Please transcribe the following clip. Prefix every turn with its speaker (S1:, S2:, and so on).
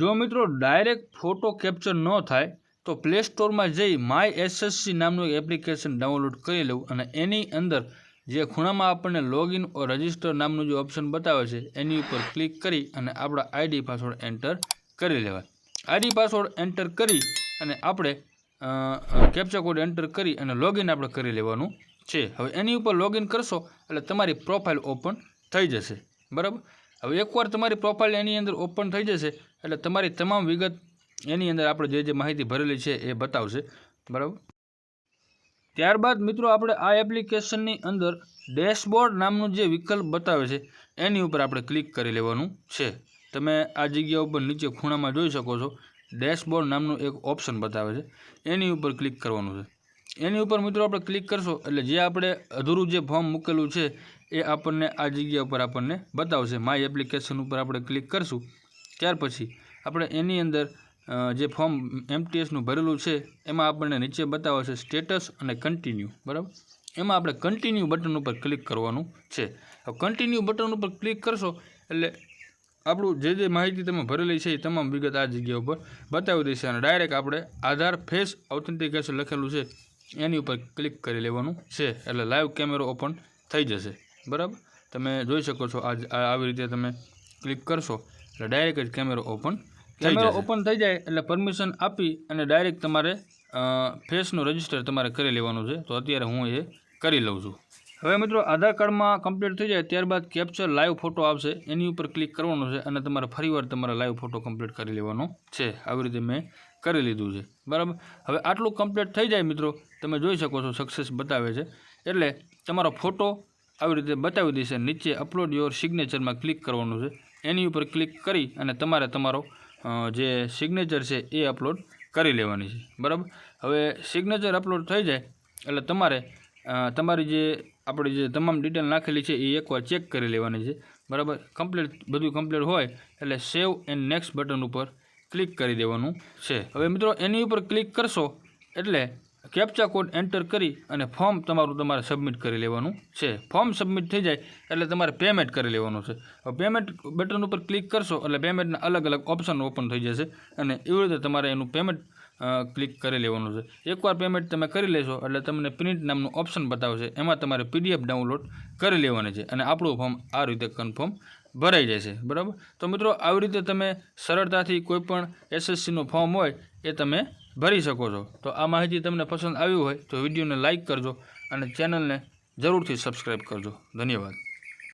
S1: જો મિત્રો direct photo capture ન થાય, તો પ્લે સ્ટોરમાં જઈ માય એસએસસી નામનું એપ્લિકેશન ડાઉનલોડ કરી લેવું અને એની અંદર જે ખૂણામાં આપણને લોગિન ઓર રજિસ્ટર નામનું જે ઓપ્શન બતાવે છે, એની ઉપર ક્લિક કરી અને આપણા આઈડી પાસવર્ડ એન્ટર કરી લેવાય. આઈડી પાસવર્ડ એન્ટર કરી અને આપણે કેપ્ચા કોડ એન્ટર કરી અને લોગિન આપણે કરી લેવાનું છે. હવે એની ઉપર લોગિન કરશો એટલે તમારી પ્રોફાઇલ ઓપન થઈ જશે. બરાબર? હવે એકવાર તમારી પ્રોફાઇલ એની અંદર ઓપન થઈ જશે, એટલે તમારી તમામ વિગત એની અંદર આપણે જે જે માહિતી ભરેલી છે એ બતાવશે. બરાબર? ત્યારબાદ મિત્રો આપણે આ એપ્લિકેશનની અંદર ડેશબોર્ડ નામનું જે વિકલ્પ બતાવે છે, એની ઉપર આપણે ક્લિક કરી લેવાનું છે. તમે આ જગ્યા ઉપર નીચે ખૂણામાં જોઈ શકો છો ડેશબોર્ડ નામનું એક ઓપ્શન બતાવે છે, એની ઉપર ક્લિક કરવાનું છે. એની ઉપર મિત્રો આપણે ક્લિક કરશો એટલે જે આપણે અધૂરું જે ફોર્મ મૂકેલું છે, એ આપણને આ જગ્યા ઉપર આપણને બતાવશે. માય એપ્લિકેશન ઉપર આપણે ક્લિક કરશું. ત્યાર પછી આપણે એની અંદર જે ફોર્મ એમટીએસનું ભરેલું છે, એમાં આપણને નીચે બતાવે છે સ્ટેટસ અને કન્ટિન્યુ બરાબર? એમાં આપણે કન્ટિન્યુ બટન ઉપર ક્લિક કરવાનું છે. કન્ટિન્યુ બટન ઉપર ક્લિક કરશો એટલે આપણું જે જે માહિતી તમે ભરેલી છે, એ તમામ વિગત આ જગ્યા ઉપર બતાવી દેશે અને ડાયરેક્ટ આપણે આધાર ફેસ ઓથેન્ટિકેશન લખેલું છે. એની ઉપર ક્લિક કરી લેવાનું છે. એટલે લાઈવ કેમેરો ઓપન થઈ જશે. બરાબર? તમે જોઈ શકો છો આજ આ- આવી રીતે તમે ક્લિક કરશો એટલે ડાયરેક્ટ જ કેમેરો ઓપન કેમેરો ઓપન થઈ જાય એટલે પરમિશન આપી અને ડાયરેક્ટ તમારે ફેસનું રજિસ્ટર તમારે કરી લેવાનું છે. તો અત્યારે હું એ કરી લઉં છું. હવે મિત્રો આધાર કાર્ડમાં કમ્પ્લીટ થઈ જાય ત્યારબાદ કેપ્ચર લાઈવ ફોટો આવશે. એની ઉપર ક્લિક કરવાનો છે અને તમારે ફરીવાર તમારે લાઈવ ફોટો કમ્પ્લીટ કરી લેવાનો છે. આવી રીતે મેં કરી લીધું છે. બરાબર? હવે આટલું કમ્પ્લીટ થઈ જાય મિત્રો, તમે જોઈ શકો છો સક્સેસ બતાવે છે. એટલે તમારો ફોટો આવી રીતે બતાવી દેશે, નીચે અપલોડ યોર સિગ્નેચરમાં ક્લિક કરવાનું છે. એની ઉપર ક્લિક કરી અને તમારે તમારો જે સિગ્નેચર છે એ અપલોડ કરી લેવાની છે. બરાબર? હવે સિગ્નેચર અપલોડ થઈ જાય, એટલે તમારે તમારી જે આપણી જે તમામ ડિટેલ નાખેલી છે એ એકવાર ચેક કરી લેવાની છે. બરાબર? કમ્પ્લીટ બધું કમ્પ્લીટ હોય, એટલે સેવ એન્ડ નેક્સ્ટ બટન ઉપર ક્લિક કરી દેવાનું છે. હવે મિત્રો, એની ઉપર ક્લિક કરશો એટલે કેપ્ચા કોડ એન્ટર કરી અને ફોર્મ તમારું તમારે સબમિટ કરી લેવાનું છે. ફોર્મ સબમિટ થઈ જાય એટલે તમારે પેમેન્ટ કરી લેવાનું છે. પેમેન્ટ બટન ઉપર ક્લિક કરશો એટલે પેમેન્ટના અલગ અલગ ઓપ્શન ઓપન થઈ જશે અને એવી રીતે તમારે એનું પેમેન્ટ ક્લિક કરી લેવાનું છે. એકવાર પેમેન્ટ તમે કરી લેશો એટલે તમને પ્રિન્ટ નામનું ઓપ્શન બતાવશે. એમાં તમારે પીડીએફ ડાઉનલોડ કરી લેવાની છે અને આપણું ફોર્મ આ રીતે કન્ફર્મ ભરાઈ જશે, બરાબર? તો મિત્રો, આવી રીતે તમે સરળતાથી કોઈપણ એસએસસીનું ફોર્મ હોય, એ તમે ભરી શકો છો. તો આ માહિતી તમને પસંદ આવી હોય, તો વિડીયોને લાઇક કરજો અને ચેનલને જરૂરથી સબસ્ક્રાઈબ કરજો. ધન્યવાદ.